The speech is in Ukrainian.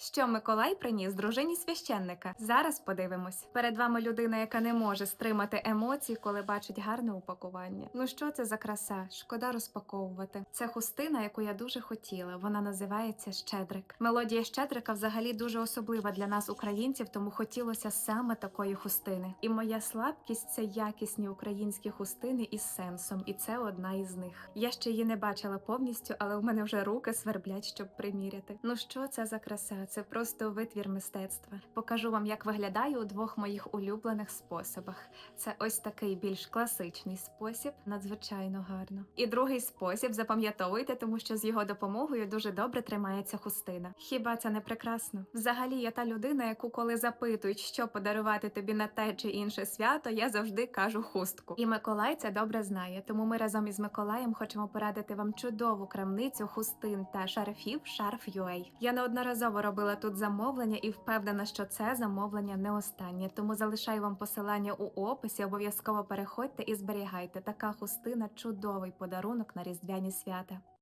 Що Миколай приніс дружині священника? Зараз подивимось. Перед вами людина, яка не може стримати емоцій, коли бачить гарне упакування. Ну що це за краса? Шкода розпаковувати. Це хустина, яку я дуже хотіла. Вона називається Щедрик. Мелодія Щедрика взагалі дуже особлива для нас, українців, тому хотілося саме такої хустини. І моя слабкість це якісні українські хустини із сенсом, і це одна із них. Я ще її не бачила повністю, але у мене вже руки сверблять, щоб приміряти. Ну що це за краса? Це просто витвір мистецтва. Покажу вам, як виглядає у двох моїх улюблених способах. Це ось такий більш класичний спосіб, надзвичайно гарно. І другий спосіб запам'ятовуйте, тому що з його допомогою дуже добре тримається хустина. Хіба це не прекрасно? Взагалі, я та людина, яку коли запитують, що подарувати тобі на те чи інше свято, я завжди кажу хустку. І Миколай це добре знає. Тому ми разом із Миколаєм хочемо порадити вам чудову крамницю хустин та шарфів Шарф.ua. Я неодноразово робила тут замовлення і впевнена, що це замовлення не останнє. Тому залишаю вам посилання у описі. Обов'язково переходьте і зберігайте. Така хустина чудовий подарунок на різдвяні свята.